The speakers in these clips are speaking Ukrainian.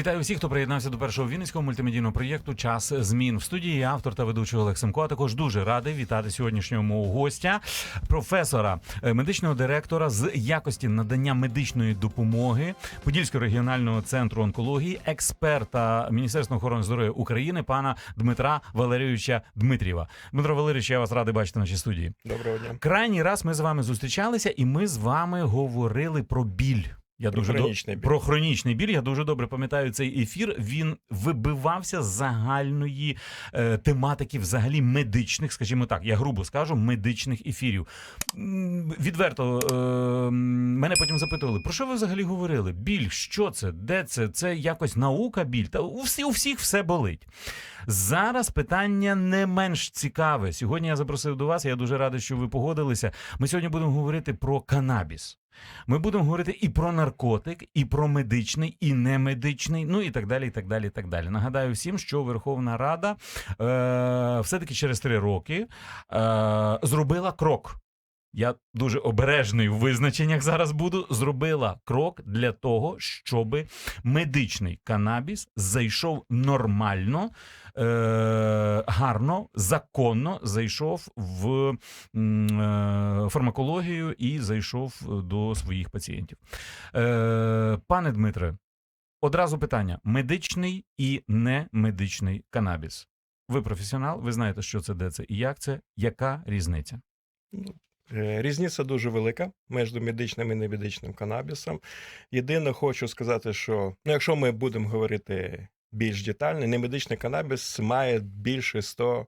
Вітаю всіх, хто приєднався до першого вінницького мультимедійного проєкту Час змін в студії. Автор та ведучий Олег Семко. А також дуже радий вітати сьогоднішнього мого гостя, професора, е, медичного директора з якості надання медичної допомоги Подільського регіонального центру онкології, експерта Міністерства охорони здоров'я України, пана Дмитра Валерійовича Дмитрієва. Дмитро Валерійович, я вас радий бачити в нашій студії. Доброго дня. Крайній раз ми з вами зустрічалися, і ми з вами говорили про біль. Я Про дуже хронічний до... біль. про хронічний біль. Я дуже добре пам'ятаю цей ефір. Він вибивався з загальної е, тематики, взагалі медичних, скажімо так, я грубо скажу, медичних ефірів. М, Відверто е, мене потім запитували, про що ви взагалі говорили? Біль, що це? Де це? Це якось наука біль? Та у, всі, у всіх все болить. Зараз питання не менш цікаве. Сьогодні я запросив до вас. Я дуже радий, що ви погодилися. Ми сьогодні будемо говорити про канабіс. Ми будемо говорити і про наркотик, і про медичний, і немедичний, ну і так далі. і так далі, і так далі. Нагадаю всім, що Верховна Рада е, все-таки через три роки е, зробила крок. Я дуже обережний в визначеннях зараз буду. Зробила крок для того, щоб медичний канабіс зайшов нормально, е, гарно, законно зайшов в е, фармакологію і зайшов до своїх пацієнтів. Е, пане Дмитре, одразу питання: медичний і немедичний канабіс. Ви професіонал, ви знаєте, що це, де це і як це. Яка різниця? Е, Різниця дуже велика між медичним і немедичним канабісом. Єдине, хочу сказати, що ну, якщо ми будемо говорити більш детально, немедичний канабіс має більше 100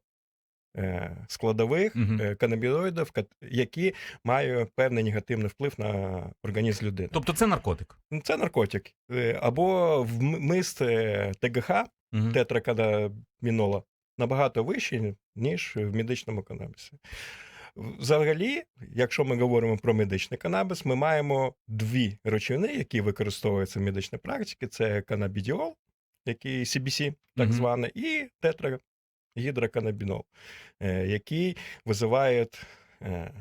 е, складових Мгм. е, канабіоїдів, які мають певний негативний вплив на організм людини. Тобто це наркотик. Ну, Це наркотик. Або вмист е, ТГХ, Мгм. тетраканабінола набагато вищий, ніж в медичному канабісі. Взагалі, якщо ми говоримо про медичний канабіс, ми маємо дві речовини, які використовуються в медичній практиці: це канабідіол, який CBC, так званий, і тетрагідроканабінол, е, який визиває е,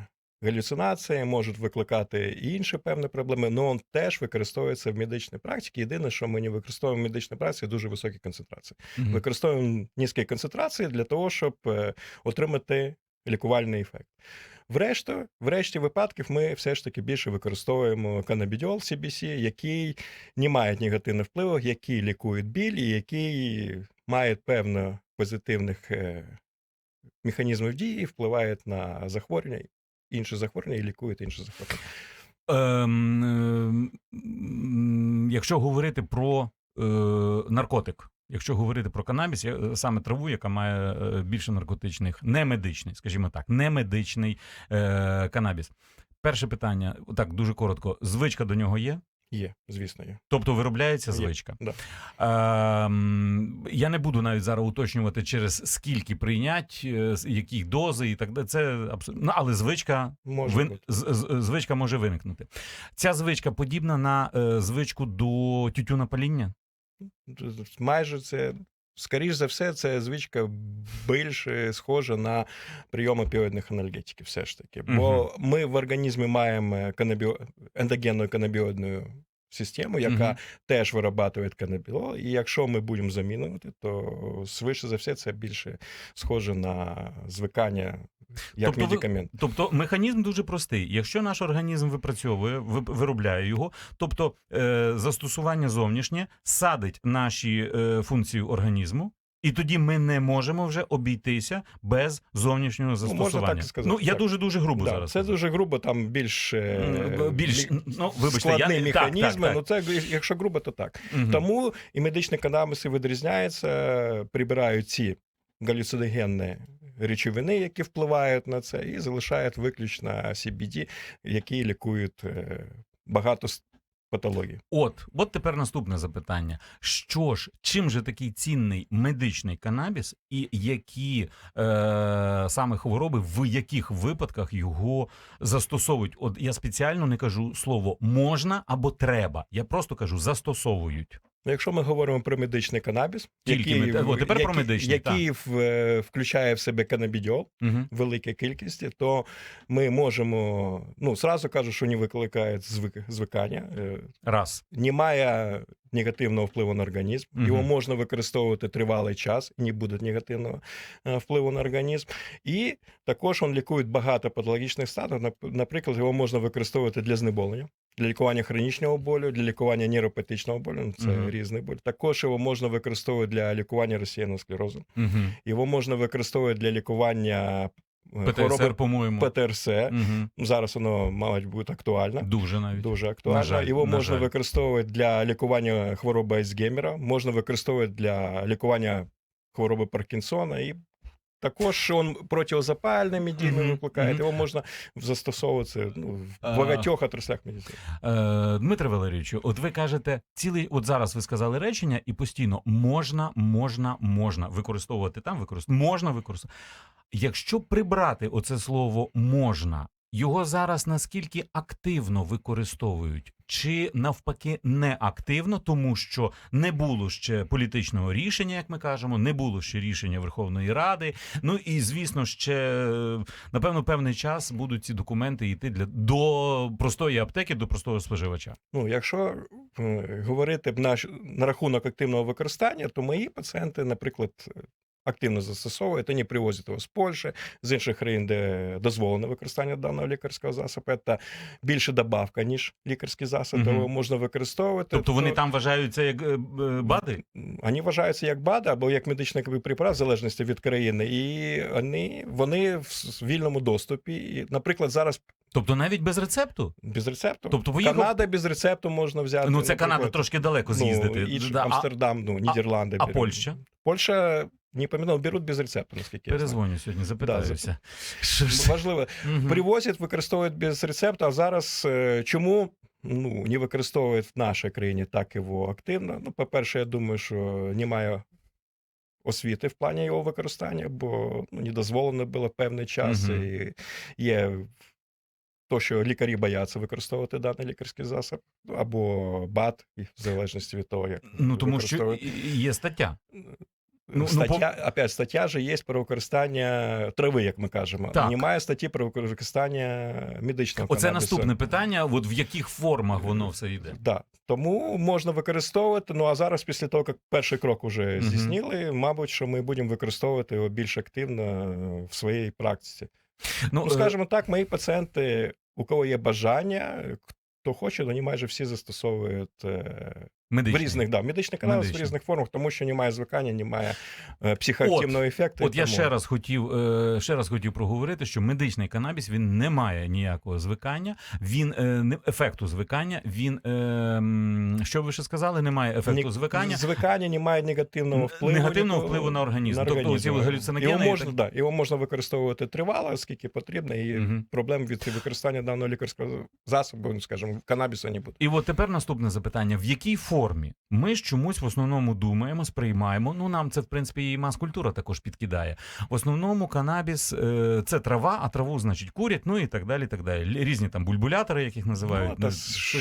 галюцинації, можуть викликати і інші певні проблеми, але він теж використовується в медичній практиці. Єдине, що ми не використовуємо в медичній практиці, дуже високі концентрації. Мгм. Використовуємо низькі концентрації для того, щоб е, отримати лікувальний ефект. Врешті, в решті випадків ми все ж таки більше використовуємо канабідіол CBC, який не має негативних впливу, який лікує біль і який має певно позитивних е, механізмів дії, впливає на захворювання, інші захворювання і лікує інші захворювання. Ем, ем, якщо говорити про е, наркотик, якщо говорити про канабіс, е, саме траву, яка має е, більше наркотичних, не медичний, скажімо так, не медичний е, канабіс. Перше питання, так дуже коротко. Звичка до нього є? Є, звісно, є. Тобто виробляється Є, звичка. да. Ем, я не буду навіть зараз уточнювати, через скільки прийнять, е, яких дози і так далі. Це абсолютно. Ну, але звичка Може Вин... звичка може виникнути. Ця звичка подібна на е, звичку до тютюнопаління? Майже це. Скоріш за все, це звичка більше схожа на прийом опіоїдних анальгетиків, все ж таки. Бо ми в організмі маємо канабіо... ендогенну канабіоїдну систему, яка теж вирабатує канабіол. І якщо ми будемо замінювати, то швидше за все це більше схоже на звикання як Тобто медикамент. Тобто механізм дуже простий. Якщо наш організм випрацьовує, виробляє його, тобто е, застосування зовнішнє садить наші е, функції організму. І тоді ми не можемо вже обійтися без зовнішнього можна застосування. так сказати, Ну, я так. дуже дуже грубо Да, зараз. це дуже грубо, там більш, е, більш ну, вибачте, складні я не- так, так, так. Ну це якщо грубо, то так. Мгм. Тому і медичні канабіси відрізняються, прибирають ці галюциногенні речовини, які впливають на це, і залишають виключно CBD, які лікують е, багато патологій. От, от тепер наступне запитання: що ж, чим же такий цінний медичний канабіс, і які е, саме хвороби, в яких випадках його застосовують? От я спеціально не кажу слово можна або треба. Я просто кажу застосовують. Ну, Якщо ми говоримо про медичний канабіс, Тільки який, мед- О, тепер про медичний, який в, е, включає в себе канабідіол, Угу. великій кількості, то ми можемо, ну, зразу кажу, що вони викликають звик, звикання. Е, Раз. Немає негативного впливу на організм. Мгм. Його можна використовувати тривалий час, не буде негативного е, впливу на організм. І також він лікує багато патологічних станів. Наприклад, його можна використовувати для знеболення. Для лікування хронічного болю, для лікування нейропатичного болю, ну, це Мгм. різний боль. Також його можна використовувати для лікування розсіяного склерозу. Угу. Його можна використовувати для лікування е, ПТСР, по-моєму. ПТРС. Угу. Зараз воно, мабуть, буде актуально. Дуже навіть. Дуже актуально. На жаль, Його на можна жаль. використовувати для лікування хвороби Альцгеймера, можна використовувати для лікування хвороби Паркінсона і. Також він протизапальними діями Мгм, викликає, мгм. його можна застосовувати ну, в багатьох отраслях медицини. Е, Дмитре Валерійовичу, от ви кажете, цілий, от зараз ви сказали речення, і постійно можна, можна, можна використовувати там, використовувати, можна використовувати. Якщо прибрати оце слово можна, його зараз наскільки активно використовують, чи навпаки не активно, тому що не було ще політичного рішення, як ми кажемо, не було ще рішення Верховної Ради. Ну і звісно, ще напевно певний час будуть ці документи йти для до простої аптеки, до простого споживача. Ну, якщо е, говорити б на, на рахунок активного використання, то мої пацієнти, наприклад, активно застосовують, вони привозять його з Польщі, з інших країн, де дозволене використання даного лікарського засобу, та більше добавка, ніж лікарський засіб, Мгм. його можна використовувати. Тобто вони То- там вважаються як е, е, бади? Вони вважаються як БАДи або як медичний препарат, в залежності від країни, і вони, вони в вільному доступі. І, наприклад, зараз Тобто навіть без рецепту? без рецепту. Тобто поїхав- Канада без рецепту можна взяти. Ну це Канада трошки далеко ну, з'їздити. і Да, а Амстердам, ну, Нідерланди. а беремо. Польща? Польща, не пам'ятаю, беруть без рецепту, наскільки я знаю. перезвоню сьогодні, запитаюся. Ж- Важливо. Привозять, використовують без рецепту, а зараз е, чому ну, не використовують в нашій країні так його активно? Ну, по-перше, я думаю, що немає освіти в плані його використання, бо ну, не дозволено було певний час. Мгм. І є то, що лікарі бояться використовувати даний лікарський засіб, або БАД, в залежності від того, як Ну тому що є стаття. Ну, стаття, опять, стаття же є про використання трави, як ми кажемо. Так. Немає статті про використання медичного Оце канабісу. наступне питання. От в яких формах воно все йде? Да. Тому можна використовувати. Ну а зараз, після того, як перший крок вже Мгм. здійснили, мабуть, що ми будемо використовувати його більш активно е, в своїй практиці. Ну, Ну, скажімо так, мої пацієнти, у кого є бажання, хто хоче, вони майже всі застосовують е, в медичний. різних да, медичний канал в різних формах, тому що немає звикання, немає е, психоактивного ефекту. От я ще раз хотів е, ще раз хотів проговорити, що медичний канабіс він не має ніякого звикання, він е, не ефекту звикання. Він е, що ви ще сказали? Немає ефекту Ні- звикання. Звикання немає негативного впливу. негативного ніякого впливу на організм. Тобто ці галюциногени Його можна, так- да, його можна використовувати тривало, скільки потрібно, і Мгм. проблем від використання даного лікарського засобу, скажімо, канабісу не буде. І от тепер наступне запитання: в якій формі ми ж чомусь в основному думаємо, сприймаємо. Ну нам це в принципі і мас-культура також підкидає. В основному канабіс е, це трава, а траву, значить, курять, ну і так далі. так далі. Різні там бульбулятори, яких називають. Ну, та ну,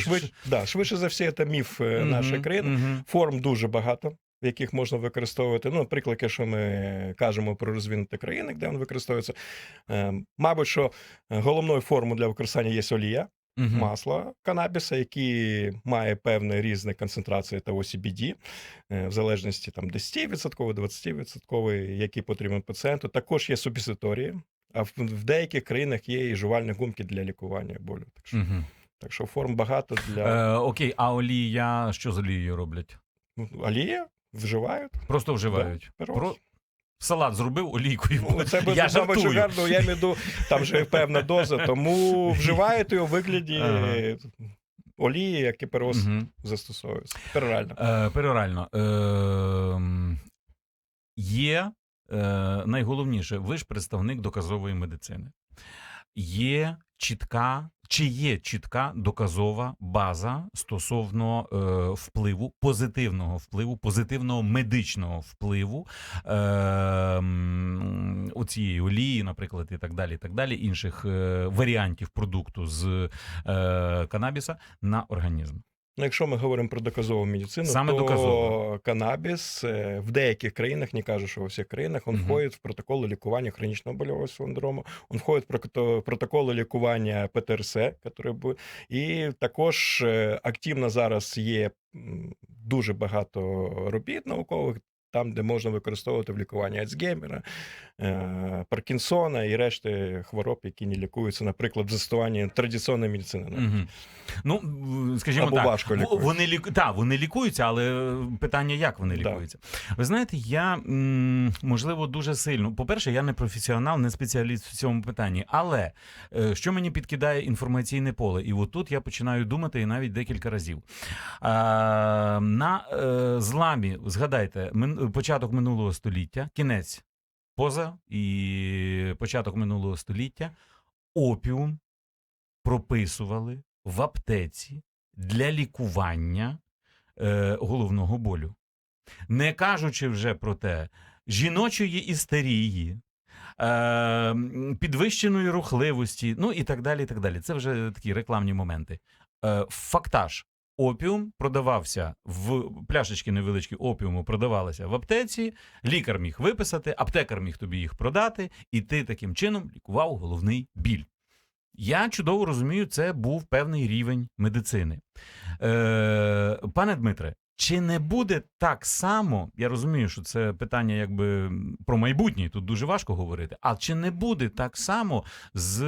швид- да, швидше за все, це міф е, Мгм, нашої країни. мгм. Форм дуже багато, в яких можна використовувати. Ну, наприклад, якщо ми кажемо про розвинуті країни, де він використовується. Е, Мабуть, що головною формою для використання є олія. Мгм. масла канабіса, які має певні різні концентрації того CBD, е, в залежності там 10%, 20%, які потрібні пацієнту. Також є субіситорії, а в, в деяких країнах є і жувальні гумки для лікування болю. Так що, Мгм. так що форм багато для Е, окей, а олія що з олією роблять? ну, олія вживають. Просто вживають. Да, Про... Салат зробив олійкою. Ну, це буде Я мабуть, що жартую. гарно, я в там же певна доза, тому вживають його у вигляді Ага. олії, які перевоз Мгм. застосовуються. Перорально. Е, перорально. Е, є е, найголовніше, ви ж представник доказової медицини. Є чітка, чи є чітка доказова база стосовно е, впливу, позитивного впливу, позитивного медичного впливу е, у цієї олії, наприклад, і так далі, і так далі, інших е, варіантів продукту з е, канабіса на організм. Ну, якщо ми говоримо про доказову медицину, Саме то доказово. канабіс е, в деяких країнах, не кажу, що у всіх країнах, він угу. входить в протоколи лікування хронічного больового синдрому, він входить в прото- протоколи лікування ПТРС, які бу- і також е, активно зараз є дуже багато робіт наукових. Там, де можна використовувати в лікуванні Альцгеймера, е, Паркінсона і решти хвороб, які не лікуються, наприклад, в застосуванні традиційної медицини. Угу. Ну, скажімо Або так, важко лікуються. вони лік... та, вони лікуються, але питання, як вони Да. лікуються. Ви знаєте, я можливо дуже сильно. По-перше, я не професіонал, не спеціаліст в цьому питанні. Але е, що мені підкидає інформаційне поле? І отут я починаю думати і навіть декілька разів. На е, зламі, згадайте, мин... початок минулого століття, кінець поза і початок минулого століття, опіум прописували в аптеці для лікування е, головного болю. Не кажучи вже про те, жіночої істерії, е, підвищеної рухливості, ну і так далі. і так далі. Це вже такі рекламні моменти. Е, фактаж. Опіум продавався в пляшечки невеличкі опіуму продавалися в аптеці. Лікар міг виписати, аптекар міг тобі їх продати, і ти таким чином лікував головний біль. Я чудово розумію, це був певний рівень медицини. Е, пане Дмитре, чи не буде так само? Я розумію, що це питання якби про майбутнє, тут дуже важко говорити. А чи не буде так само з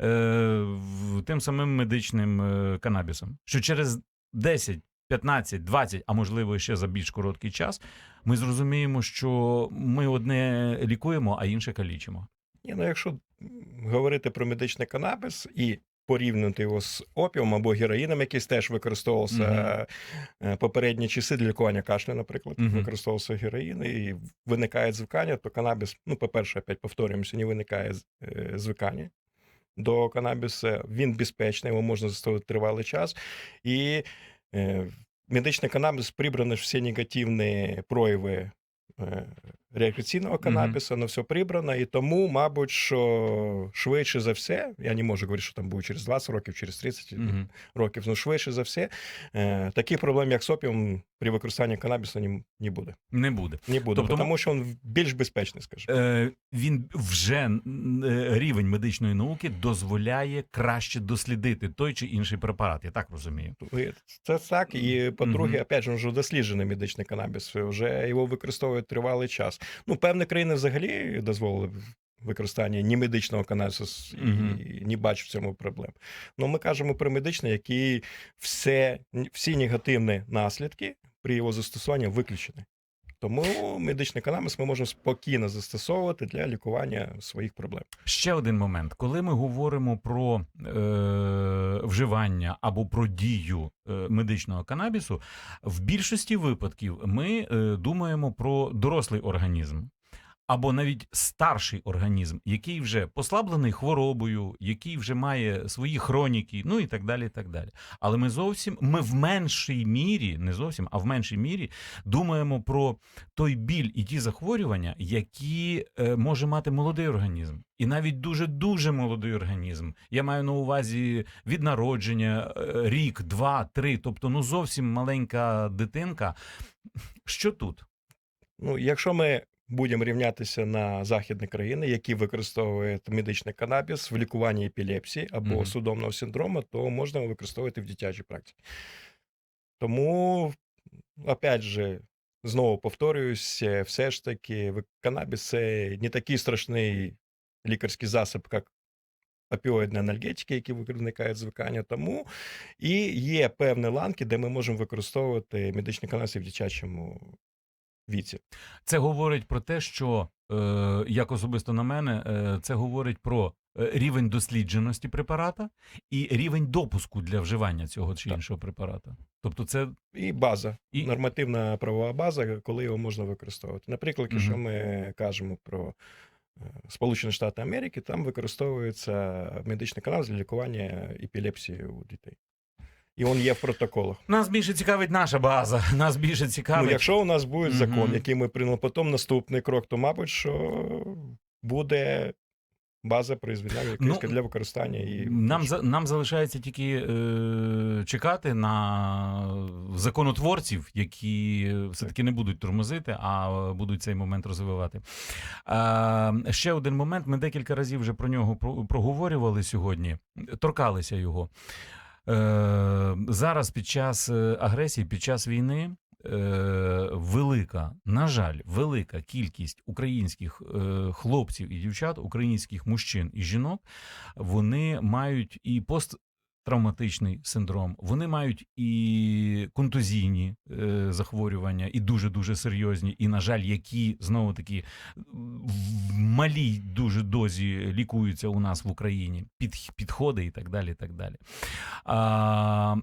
е, тим самим медичним е, канабісом? Що через 10, 15, 20, а можливо ще за більш короткий час, ми зрозуміємо, що ми одне лікуємо, а інше калічимо. Ні, ну якщо говорити про медичний канабіс і порівняти його з опіумом або героїном, який теж використовувався е, попередні часи для лікування кашлю, наприклад, Мгм. використовувався героїн, і виникає звикання, то канабіс, ну, по-перше, опять повторюємося, не виникає е, звикання до канабіса. Він безпечний, його можна застосовувати тривалий час. І е, медичний канабіс прибрані ж всі негативні прояви. е, Рекреаційного канабіса, на все прибрано, і тому, мабуть, що швидше за все, я не можу говорити, що там буде через 20 років, через 30 Мгм. років, ну швидше за все, е, таких проблем, як з опіум, при використанні канабісу не, не буде. Не буде. Не буде, Тобто, тому що він більш безпечний, скажімо. Е, він вже е, рівень медичної науки дозволяє краще дослідити той чи інший препарат. Я так розумію. Це так. І по-друге, Мгм. опять же, вже досліджений медичний канабіс, вже його використовують тривалий час. Ну, певні країни взагалі дозволили використання немедичного канабісу і, угу. і не бачу в цьому проблем. Ну, ми кажемо про медичний, який все, всі негативні наслідки при його застосуванні виключені. Тому медичний канабіс ми можемо спокійно застосовувати для лікування своїх проблем. Ще один момент, коли ми говоримо про е, вживання або про дію е, медичного канабісу, в більшості випадків ми е, думаємо про дорослий організм. Або навіть старший організм, який вже послаблений хворобою, який вже має свої хроніки, ну і так далі. і так далі. Але ми зовсім ми в меншій мірі, не зовсім, а в меншій мірі думаємо про той біль і ті захворювання, які е, може мати молодий організм, і навіть дуже дуже молодий організм. Я маю на увазі від народження е, рік, два, три, тобто ну зовсім маленька дитинка. Що тут? Ну, якщо ми будемо рівнятися на західні країни, які використовують медичний канабіс в лікуванні епілепсії або Мгм. судомного синдрому, то можна використовувати в дитячій практиці. Тому, опять же, знову повторююсь, все ж таки, канабіс це не такий страшний лікарський засіб, як опіоїдні анальгетики, які виникають звикання. Тому і є певні ланки, де ми можемо використовувати медичний канабіс в дитячому віці. Це говорить про те, що е, як особисто на мене, е, це говорить про е, рівень дослідженості препарата і рівень допуску для вживання цього чи Так. іншого препарата. Тобто, це І база, І- нормативна правова база, коли його можна використовувати. Наприклад, якщо Мгм. ми кажемо про Сполучені Штати Америки, там використовується медичний канал для лікування епілепсії у дітей. І він є в протоколах. нас більше цікавить наша база. Нас більше цікавить. Ну, якщо у нас буде закон, який ми приймемо, потім наступний крок, то, мабуть, що буде база произведена в Ну, для використання і Нам нам залишається тільки е, чекати на законотворців, які все таки не будуть тормозити, а будуть цей момент розвивати. А, ще один момент. Ми декілька разів вже про нього проговорювали сьогодні, торкалися його. Е, зараз під час е, агресії, під час війни. е, Велика, на жаль, велика кількість українських хлопців і дівчат, українських мужчин і жінок, вони мають і посттравматичний синдром, вони мають і контузійні е, захворювання, і дуже дуже серйозні, і, на жаль, які знову таки в малій дуже дозі лікуються у нас в Україні, під, підходи і так далі. І так далі. А,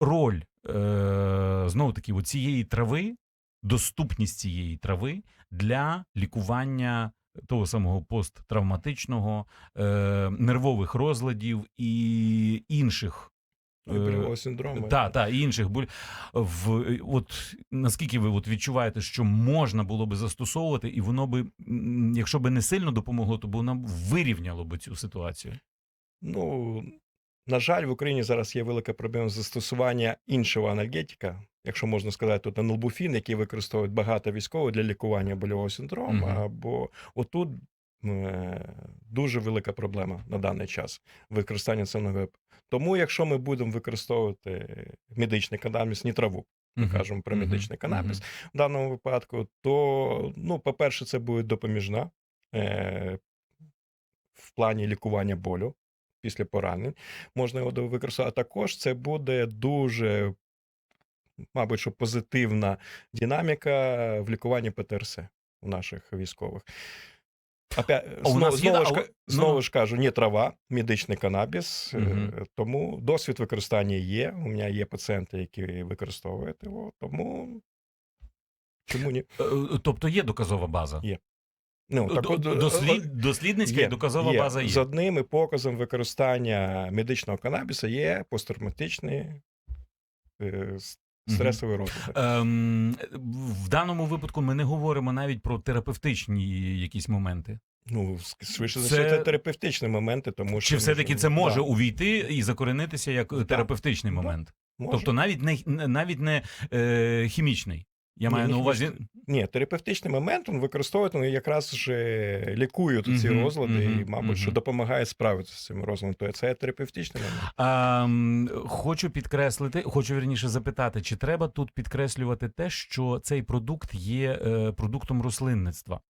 роль е, знову таки цієї трави, доступність цієї трави для лікування того самого посттравматичного, е, нервових розладів і інших. Ну, синдрому. Так, так, і інших буль. В, от, наскільки ви от відчуваєте, що можна було би застосовувати, і воно би, якщо би не сильно допомогло, то воно б вирівняло би цю ситуацію. Ну, на жаль, в Україні зараз є велика проблема застосування іншого анальгетика, якщо можна сказати, тут аналбуфін, який використовують багато військових для лікування больового синдрому. Мгм. Або отут е, дуже велика проблема на даний час використання цього. Тому, якщо ми будемо використовувати медичний канабіс, не траву, ми Мгм. кажемо про медичний канабіс, Мгм. в даному випадку, то, ну, по-перше, це буде допоміжна е, в плані лікування болю після поранень. Можна його використати. А також це буде дуже, мабуть, що позитивна динаміка в лікуванні ПТРС у наших військових. Опять, А у знову, нас є, знову, а ж, ну, знову ну. ж кажу, не трава, медичний канабіс. е, Мгм. Тому досвід використання є. У мене є пацієнти, які використовують його. Тому чому ні? Е, Тобто є доказова база. Є. Ну, До- от, е, дослід, дослідницька і доказова база є. З одним і показом використання медичного канабіса є посттравматичний е. Стресовий розвиток. Ем, в даному випадку ми не говоримо навіть про терапевтичні якісь моменти. Ну, швидше за це- все, це терапевтичні моменти, тому що Чи все-таки ну, це може да, увійти і закоренитися як да. терапевтичний Да. момент? може. Тобто навіть не навіть не е, хімічний. Я маю Ні, на увазі. Ні, терапевтичний момент він використовує, він якраз же лікують ці розлади розлади і, мабуть, мабуть, що допомагає справитися з цим розладом. То це терапевтичний момент. А, хочу підкреслити, хочу вірніше запитати, чи треба тут підкреслювати те, що цей продукт є е, продуктом рослинництва,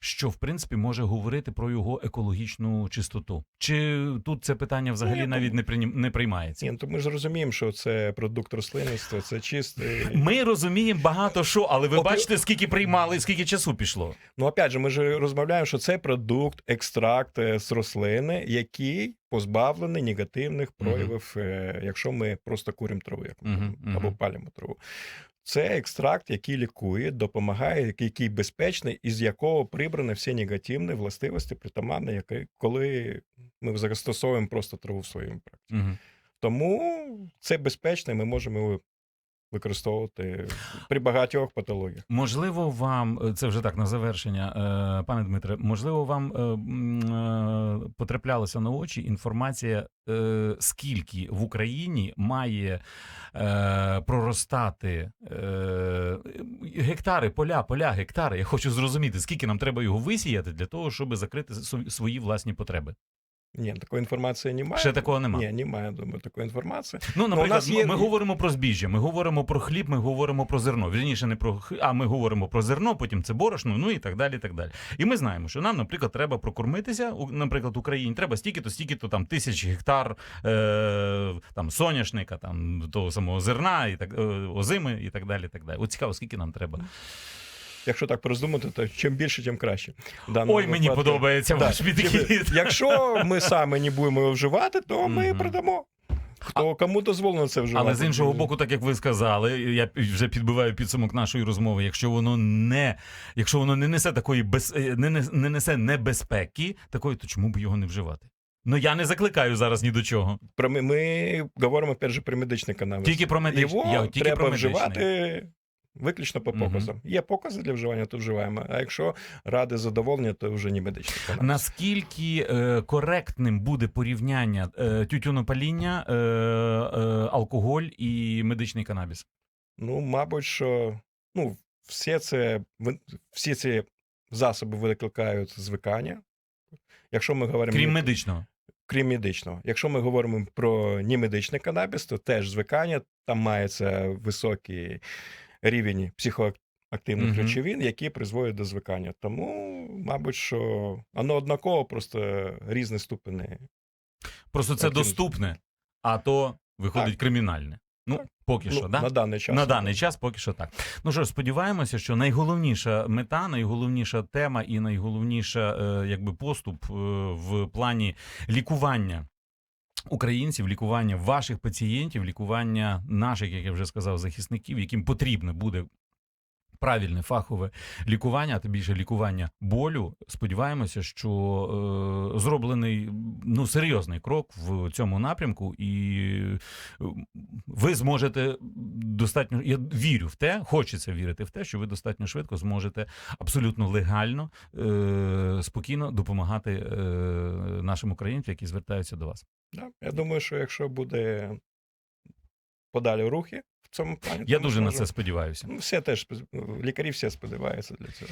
що в принципі може говорити про його екологічну чистоту? Чи тут це питання взагалі я навіть не прийнім- не приймається? Ні, ну, то ми ж розуміємо, що це продукт рослинництва, це чистий. Ми розуміємо багато що, але ви От- бачите, скільки приймали, скільки часу пішло. Ну, опять же, ми ж розмовляємо, що це продукт, екстракт е, з рослини, який позбавлений негативних проявів, е, якщо ми просто куримо траву, як ми Мгм, кажемо, мгм. або палимо траву. Це екстракт, який лікує, допомагає, який- безпечний, із якого прибрані всі негативні властивості притаманні, які, коли ми застосовуємо просто траву в своєму практиці. Угу. Тому це безпечно, ми можемо його використовувати при багатьох патологіях. Можливо, вам е, це вже так на завершення, е, пане Дмитре. Можливо, вам е, потраплялася на очі інформація, скільки в Україні має проростати гектари, поля, поля, гектари. Я хочу зрозуміти, скільки нам треба його висіяти для того, щоб закрити свої власні потреби. Ні, такої інформації немає. Ще такого нема. Ні, немає, думаю, такої інформації. Ну, наприклад, нас є- ми говоримо про збіжжя, ми говоримо про хліб, ми говоримо про зерно. Вірніше, не про хліб, а ми говоримо про зерно, потім це борошно, ну і так далі. І так далі. І ми знаємо, що нам, наприклад, треба прокормитися. Наприклад, Україні треба стільки-то, стільки-то там тисяч гектар е, там соняшника, там того самого зерна, і так е, озими, і так далі. І так далі. От цікаво, скільки нам треба. Якщо так пороздумати, то чим більше, тим краще. В Ой, мені подобається Да. ваш підхід. Якщо ми саме не будемо його вживати, то ми продамо. Хто кому дозволено це вживати? Але з іншого боку, так як ви сказали, я вже підбиваю підсумок нашої розмови. Якщо воно не, якщо воно не несе такої без е, не, не несе небезпеки, такої, то чому б його не вживати? Ну я не закликаю зараз ні до чого. Про ми, ми говоримо же про медичний канал. Тільки про медичний. Його Я тільки треба про медичний. вживати Виключно по показам. Є покази для вживання, то вживаємо. А якщо ради задоволення, то вже не медичний канал. Наскільки е, коректним буде порівняння е, тютюнопаління, е, е, алкоголь і медичний канабіс? Ну, мабуть, що ну, всі, це, всі ці засоби викликають звикання. Якщо ми говоримо Крім медичного. крім медичного. Якщо ми говоримо про немедичний канабіс, то теж звикання, там мається високий рівень психоактивних Мгм. речовин, які призводять до звикання. Тому, мабуть, що воно однаково, просто різні ступені. Просто це Активність. доступне, а то виходить Так. кримінальне. Ну, Так. поки що, Ну, да? На даний час. На даний час поки що так. Ну що ж, сподіваємося, що найголовніша мета, найголовніша тема і найголовніша е, якби поступ е, в плані лікування. Українців, лікування ваших пацієнтів, лікування наших, як я вже сказав, захисників, яким потрібне буде правильне фахове лікування, а тим більше лікування болю. Сподіваємося, що е, зроблений ну серйозний крок в цьому напрямку, і е, ви зможете достатньо. Я вірю в те, хочеться вірити в те, що ви достатньо швидко зможете абсолютно легально, е, спокійно допомагати е, нашим українцям, які звертаються до вас. Я думаю, що якщо буде подалі рухи в цьому плані, Я дуже на це сподіваюся. Ну, все теж лікарі всі сподіваються для цього.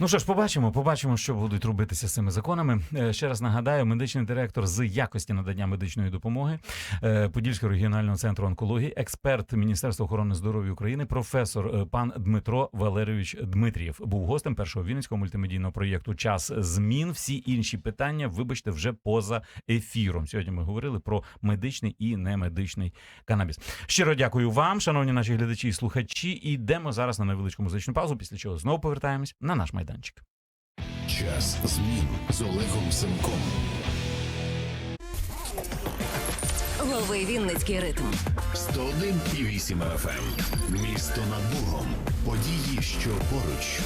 Ну що ж, побачимо, побачимо, що будуть робитися з цими законами. Е, Ще раз нагадаю, медичний директор з якості надання медичної допомоги е, Подільського регіонального центру онкології, експерт Міністерства охорони здоров'я України, професор е, пан Дмитро Валерійович Дмитрієв був гостем першого вінницького мультимедійного проєкту Час змін. Всі інші питання, вибачте, вже поза ефіром. Сьогодні ми говорили про медичний і немедичний канабіс. Щиро дякую вам, шановні наші глядачі і слухачі. І йдемо зараз на невеличку музичну паузу, після чого знову повертаємось на наш майданчик. Час змін з Олегом Семком. Лови Вінницький ритм. 101,8 FM. Місто над Богом. Події, що поруч.